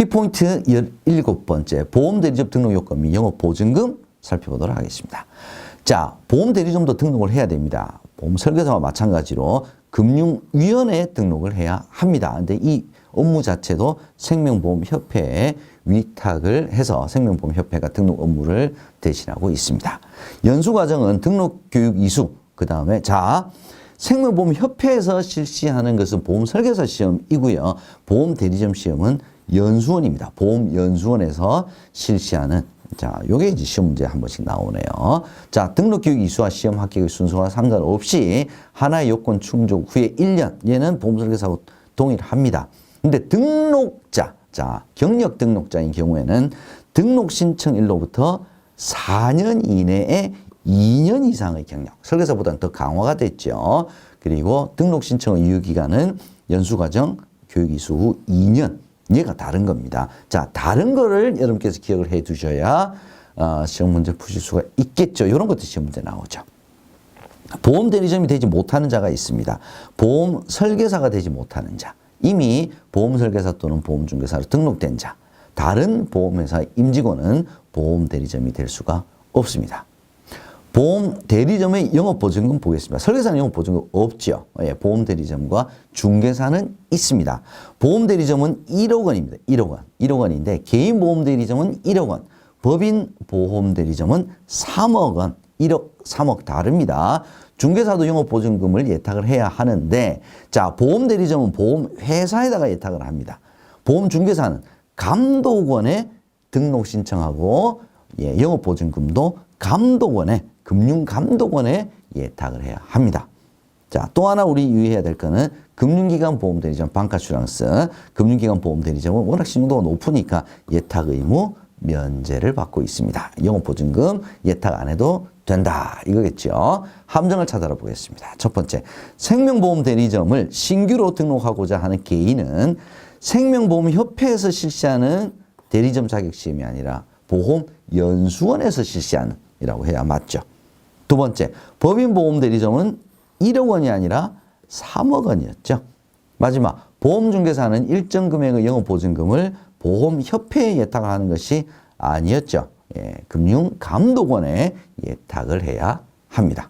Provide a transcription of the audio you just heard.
키포인트 17번째 보험대리점 등록 요건 및 영업보증금 살펴보도록 하겠습니다. 자, 보험대리점도 등록을 해야 됩니다. 보험 설계사와 마찬가지로 금융위원회에 등록을 해야 합니다. 근데 이 업무 자체도 생명보험협회에 위탁을 해서 생명보험협회가 등록 업무를 대신하고 있습니다. 연수과정은 등록교육 이수, 그 다음에 자, 생명보험협회에서 실시하는 것은 보험설계사 시험이고요. 보험대리점 시험은 연수원입니다. 보험 연수원에서 실시하는 자, 요게 이제 시험 문제 한 번씩 나오네요. 자, 등록 교육 이수와 시험 합격의 순서와 상관없이 하나의 요건 충족 후에 1년, 얘는 보험설계사하고 동일합니다. 근데 등록자, 자, 경력 등록자인 경우에는 등록 신청일로부터 4년 이내에 2년 이상의 경력, 설계사보다는 더 강화가 됐죠. 그리고 등록 신청의 유효기간은 연수과정 교육 이수 후 2년, 얘가 다른 겁니다. 자, 다른 거를 여러분께서 기억을 해 두셔야 어, 시험 문제 푸실 수가 있겠죠. 이런 것도 시험 문제 나오죠. 보험 대리점이 되지 못하는 자가 있습니다. 보험 설계사가 되지 못하는 자. 이미 보험 설계사 또는 보험 중개사로 등록된 자. 다른 보험회사 임직원은 보험 대리점이 될 수가 없습니다. 보험 대리점의 영업 보증금 보겠습니다. 설계사는 영업 보증금 없죠. 예, 보험 대리점과 중개사는 있습니다. 보험 대리점은 1억 원입니다. 1억 원. 1억 원인데 개인 보험 대리점은 1억 원. 법인 보험 대리점은 3억 원. 1억, 3억 다릅니다. 중개사도 영업보증금을 예탁을 해야 하는데 자, 보험 대리점은 보험 회사에다가 예탁을 합니다. 보험 중개사는 감독원에 등록 신청하고 예, 영업보증금도 감독원에 금융감독원에 예탁을 해야 합니다. 자, 또 하나 우리 유의해야 될 거는 금융기관 보험 대리점 방카슈랑스 금융기관 보험 대리점은 워낙 신용도가 높으니까 예탁 의무 면제를 받고 있습니다. 영업보증금 예탁 안 해도 된다 이거겠죠. 함정을 찾아라 보겠습니다. 첫 번째, 생명보험 대리점을 신규로 등록하고자 하는 개인은 생명보험협회에서 실시하는 대리점 자격 시험이 아니라 보험연수원에서 실시하는 이라고 해야 맞죠. 두 번째, 법인보험대리점은 1억 원이 아니라 3억 원이었죠. 마지막, 보험중개사는 일정 금액의 영업보증금을 보험협회에 예탁을 하는 것이 아니었죠. 예, 금융감독원에 예탁을 해야 합니다.